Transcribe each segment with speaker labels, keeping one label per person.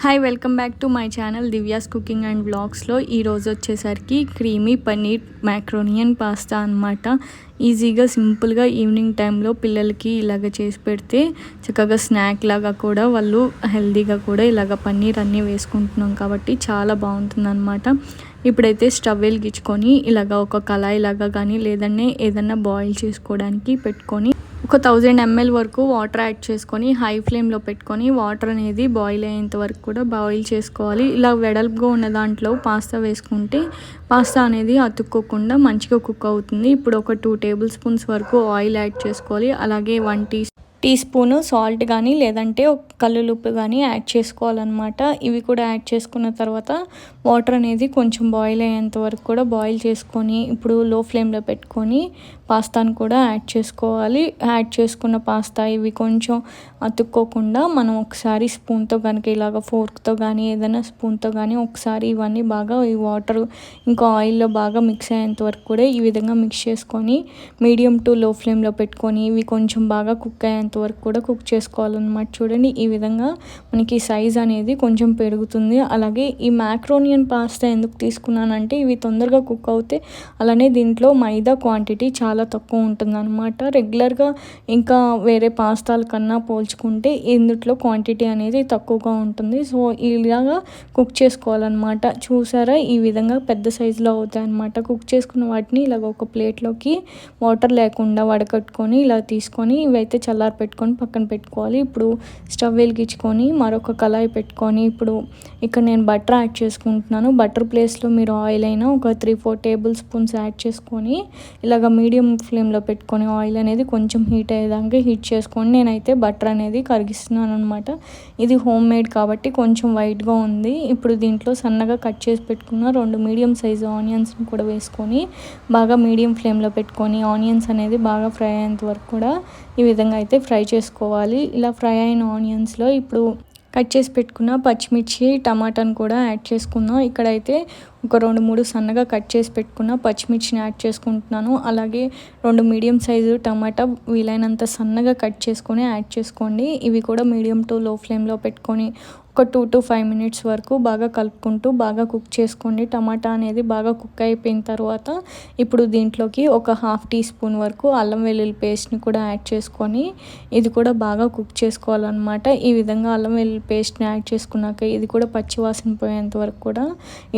Speaker 1: Hi welcome back to my channel Divya's cooking and బ్లాగ్స్లో ఈరోజు వచ్చేసరికి creamy paneer మ్యాక్రోనియన్ pasta అనమాట ఈజీగా సింపుల్గా ఈవినింగ్ టైంలో పిల్లలకి ఇలాగ చేసి పెడితే చక్కగా స్నాక్ లాగా కూడా వాళ్ళు హెల్దీగా కూడా ఇలాగ పన్నీర్ అన్నీ వేసుకుంటున్నాం కాబట్టి చాలా బాగుంటుందన్నమాట. ఇప్పుడైతే స్టవ్ వెలిగించుకొని ఇలాగ ఒక కళాయి లాగా కానీ లేదంటే ఏదన్నా బాయిల్ చేసుకోవడానికి పెట్టుకొని ఒక థౌజండ్ ఎంఎల్ వరకు వాటర్ యాడ్ చేసుకొని హై ఫ్లేమ్లో పెట్టుకొని వాటర్ అనేది బాయిల్ అయ్యేంత వరకు కూడా బాయిల్ చేసుకోవాలి. ఇలా వెడల్పుగా ఉన్న దాంట్లో పాస్తా వేసుకుంటే పాస్తా అనేది అతుక్కోకుండా మంచిగా కుక్ అవుతుంది. ఇప్పుడు ఒక టూ టేబుల్ స్పూన్స్ వరకు ఆయిల్ యాడ్ చేసుకోవాలి. అలాగే one tea teaspoon salt కానీ లేదంటే కల్లులుప్పు కానీ యాడ్ చేసుకోవాలన్నమాట. ఇవి కూడా యాడ్ చేసుకున్న తర్వాత వాటర్ అనేది కొంచెం బాయిల్ అయ్యేంత వరకు కూడా బాయిల్ చేసుకొని ఇప్పుడు లో ఫ్లేమ్లో పెట్టుకొని పాస్తాను కూడా యాడ్ చేసుకోవాలి. యాడ్ చేసుకున్న పాస్తా ఇవి కొంచెం అతుక్కోకుండా మనం ఒకసారి స్పూన్తో కనుక ఇలాగ ఫోర్క్తో కానీ ఏదైనా స్పూన్తో కానీ ఒకసారి ఇవన్నీ బాగా ఈ వాటర్ ఇంకా ఆయిల్లో బాగా మిక్స్ అయ్యేంత వరకు కూడా ఈ విధంగా మిక్స్ చేసుకొని మీడియం టు లో ఫ్లేమ్లో పెట్టుకొని ఇవి కొంచెం బాగా కుక్ అయ్యేంత వరకు కూడా కుక్ చేసుకోవాలన్నమాట చూడండి. ఈ విధంగా మనకి సైజ్ అనేది కొంచెం పెరుగుతుంది. అలాగే ఈ మ్యాక్రోనియన్ పాస్తా ఎందుకు తీసుకున్నానంటే ఇవి తొందరగా కుక్ అవుతే అలానే దీంట్లో మైదా క్వాంటిటీ చాలా తక్కువ ఉంటుందన్నమాట. రెగ్యులర్గా ఇంకా వేరే పాస్తాల కన్నా పోల్చుకుంటే ఇందుట్లో క్వాంటిటీ అనేది తక్కువగా ఉంటుంది. సో ఇలాగా కుక్ చేసుకోవాలన్నమాట. చూసారా? ఈ విధంగా పెద్ద సైజులో అవుతాయన్నమాట. కుక్ చేసుకున్న వాటిని ఇలాగ ఒక ప్లేట్లోకి వాటర్ లేకుండా వడకట్టుకొని ఇలా తీసుకొని ఇవైతే చల్లారి పెట్టుకొని పక్కన పెట్టుకోవాలి. ఇప్పుడు స్టవ్ వెలిగించుకొని మరొక కళాయి పెట్టుకొని ఇప్పుడు ఇక్కడ నేను బటర్ యాడ్ చేసుకుంటున్నాను. బటర్ ప్లేస్లో మీరు ఆయిల్ అయినా ఒక three four tablespoons add చేసుకొని ఇలాగ మీడియం ఫ్లేమ్లో పెట్టుకొని ఆయిల్ అనేది కొంచెం హీట్ అయ్యేదాకా హీట్ చేసుకొని నేనైతే బటర్ అనేది కరిగిస్తున్నాను అనమాట ఇది హోమ్ మేడ్ కాబట్టి కొంచెం వైట్గా ఉంది. ఇప్పుడు దీంట్లో సన్నగా కట్ చేసి పెట్టుకున్న రెండు మీడియం సైజు ఆనియన్స్ని కూడా వేసుకొని బాగా మీడియం ఫ్లేమ్లో పెట్టుకొని ఆనియన్స్ అనేది బాగా ఫ్రై అయ్యేంత వరకు కూడా ఈ విధంగా అయితే ఫ్రై చేసుకోవాలి. ఇలా ఫ్రై అయిన ఆనియన్స్లో ఇప్పుడు కట్ చేసి పెట్టుకున్న పచ్చిమిర్చి టమాటాను కూడా యాడ్ చేసుకుందాం. ఇక్కడైతే ఒక రెండు మూడు సన్నగా కట్ చేసి పెట్టుకున్న పచ్చిమిర్చిని యాడ్ చేసుకుంటున్నాను. అలాగే రెండు మీడియం సైజు టమాటా వీలైనంత సన్నగా కట్ చేసుకొని యాడ్ చేసుకోండి. ఇవి కూడా మీడియం టు లో ఫ్లేమ్లో పెట్టుకొని ఒక టూ టు ఫైవ్ మినిట్స్ వరకు బాగా కలుపుకుంటూ బాగా కుక్ చేసుకోండి. టమాటా అనేది బాగా కుక్ అయిపోయిన తర్వాత ఇప్పుడు దీంట్లోకి ఒక హాఫ్ టీ స్పూన్ వరకు అల్లం వెల్లుల్లి పేస్ట్ని కూడా యాడ్ చేసుకొని ఇది కూడా బాగా కుక్ చేసుకోవాలన్నమాట. ఈ విధంగా అల్లం వెల్లుల్లి పేస్ట్ని యాడ్ చేసుకున్నాక ఇది కూడా పచ్చివాసన పోయేంత వరకు కూడా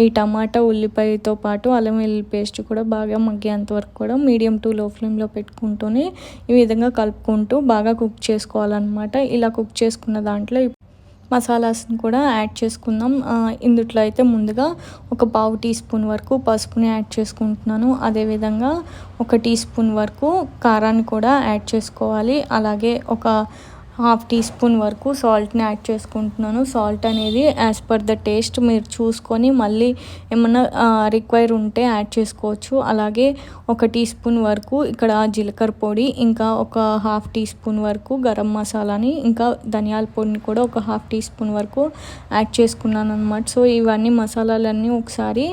Speaker 1: ఈ టమాటా ఉల్లిపాయతో పాటు అల్లం వెల్లుల్లి పేస్ట్ కూడా బాగా మగ్గేంత వరకు కూడా మీడియం టు లో ఫ్లేమ్లో పెట్టుకుంటూనే ఈ విధంగా కలుపుకుంటూ బాగా కుక్ చేసుకోవాలన్నమాట. ఇలా కుక్ చేసుకున్న దాంట్లో మసాలాస్ని కూడా యాడ్ చేసుకుందాం. ఇందుట్లో అయితే ముందుగా ఒక పావు టీ స్పూన్ వరకు పసుపుని యాడ్ చేసుకుంటున్నాను. అదేవిధంగా ఒక టీ స్పూన్ వరకు కారాన్ని కూడా యాడ్ చేసుకోవాలి. అలాగే ఒక హాఫ్ టీ స్పూన్ వరకు సాల్ట్ని యాడ్ చేసుకుంటున్నాను. సాల్ట్ అనేది యాజ్ పర్ ద టేస్ట్ మీరు చూసుకొని మళ్ళీ ఏమన్నా రిక్వైర్ ఉంటే యాడ్ చేసుకోవచ్చు. అలాగే ఒక టీ స్పూన్ వరకు ఇక్కడ జీలకర్ర పొడి ఇంకా ఒక హాఫ్ టీ స్పూన్ వరకు గరం మసాలాని ఇంకా ధనియాల పొడిని కూడా ఒక హాఫ్ టీ స్పూన్ వరకు యాడ్ చేసుకున్నాను అనమాట సో ఇవన్నీ మసాలాలన్నీ ఒకసారి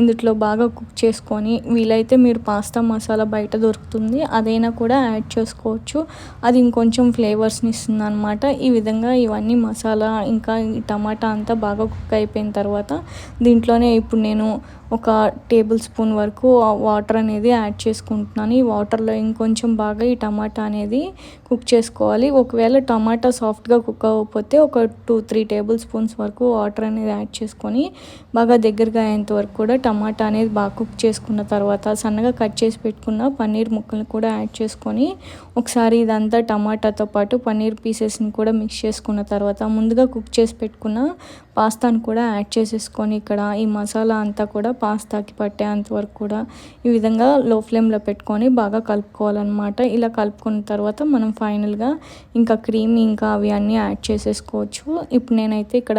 Speaker 1: ఇందులో బాగా కుక్ చేసుకొని వీలైతే మీరు పాస్తా మసాలా బయట దొరుకుతుంది అదైనా కూడా యాడ్ చేసుకోవచ్చు. అది ఇంకొంచెం ఫ్లేవర్స్ని ఇస్తుంది అనమాట ఈ విధంగా ఇవన్నీ మసాలా ఇంకా ఈ టమాటా అంతా బాగా కుక్ అయిపోయిన తర్వాత దీంట్లోనే ఇప్పుడు నేను ఒక టేబుల్ స్పూన్ వరకు వాటర్ అనేది యాడ్ చేసుకుంటున్నాను. ఈ వాటర్లో ఇంకొంచెం బాగా ఈ టమాటా అనేది కుక్ చేసుకోవాలి. ఒకవేళ టమాటా సాఫ్ట్గా కుక్ అవ్వకపోతే ఒక టూ త్రీ టేబుల్ స్పూన్స్ వరకు వాటర్ అనేది యాడ్ చేసుకొని బాగా దగ్గరగా అయ్యేంత వరకు కూడా టమాటా అనేది బాగా కుక్ చేసుకున్న తర్వాత సన్నగా కట్ చేసి పెట్టుకున్న పన్నీర్ ముక్కలను కూడా యాడ్ చేసుకొని ఒకసారి ఇదంతా టమాటాతో పాటు పన్నీర్ పీసెస్ని కూడా మిక్స్ చేసుకున్న తర్వాత ముందుగా కుక్ చేసి పెట్టుకున్న పాస్తాను కూడా యాడ్ చేసేసుకొని ఇక్కడ ఈ మసాలా అంతా కూడా పాస్తాకి పట్టేంత వరకు కూడా ఈ విధంగా లో ఫ్లేమ్లో పెట్టుకొని బాగా కలుపుకోవాలన్నమాట. ఇలా కలుపుకున్న తర్వాత మనం ఫైనల్గా ఇంకా క్రీమ్ ఇంకా అవి అన్నీ యాడ్ చేసేసుకోవచ్చు. ఇప్పుడు నేనైతే ఇక్కడ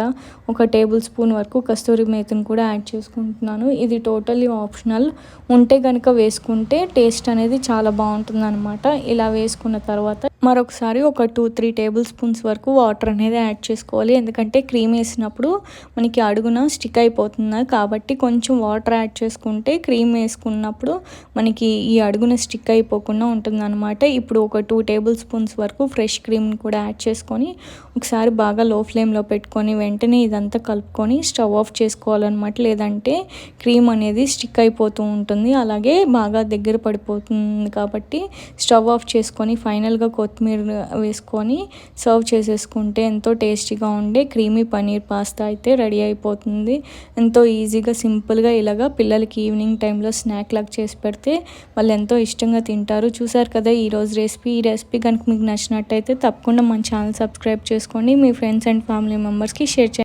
Speaker 1: ఒక టేబుల్ స్పూన్ వరకు కస్తూరి మేతిని కూడా యాడ్ చేసుకుంటున్నాను. ఇది టోటల్లీ ఆప్షనల్. ఉంటే కనుక వేసుకుంటే టేస్ట్ అనేది చాలా బాగుంటుంది అనమాట ఇలా వేసుకున్న తర్వాత మరొకసారి ఒక టూ త్రీ టేబుల్ స్పూన్స్ వరకు వాటర్ అనేది యాడ్ చేసుకోవాలి. ఎందుకంటే క్రీమ్ వేసినప్పుడు మనకి అడుగున స్టిక్ అయిపోతుంది. కాబట్టి కొంచెం వాటర్ యాడ్ చేసుకుంటే క్రీమ్ వేసుకున్నప్పుడు మనకి ఈ అడుగున స్టిక్ అయిపోకుండా ఉంటుందన్నమాట. ఇప్పుడు ఒక టూ టేబుల్ స్పూన్స్ వరకు ఫ్రెష్ క్రీమ్ని కూడా యాడ్ చేసుకొని ఒకసారి బాగా లో ఫ్లేమ్లో పెట్టుకొని వెంటనే ఇదంతా కలుపుకొని స్టవ్ ఆఫ్ చేసుకోవాలన్నమాట. లేదంటే క్రీమ్ అనేది స్టిక్ అయిపోతూ ఉంటుంది. అలాగే బాగా దగ్గర పడిపోతుంది కాబట్టి స్టవ్ ఆఫ్ చేసుకొని ఫైనల్గా కొత్తిమీర వేసుకొని సర్వ్ చేసేసుకుంటే ఎంతో టేస్టీగా ఉండే క్రీమీ పన్నీర్ పాస్తా అయితే రెడీ అయిపోతుంది. ఎంతో ఈజీగా సింపుల్గా ఇలాగా పిల్లలకి ఈవినింగ్ టైంలో స్నాక్ లాగా చేసి పెడితే వాళ్ళు ఎంతో ఇష్టంగా తింటారు. చూసారు కదా ఈరోజు రెసిపీ. ఈ రెసిపీ కనుక మీకు నచ్చినట్టయితే తప్పకుండా మన ఛానల్ సబ్స్క్రైబ్ చేసుకోండి మీ ఫ్రెండ్స్ అండ్ ఫ్యామిలీ మెంబర్స్కి షేర్ చేయండి.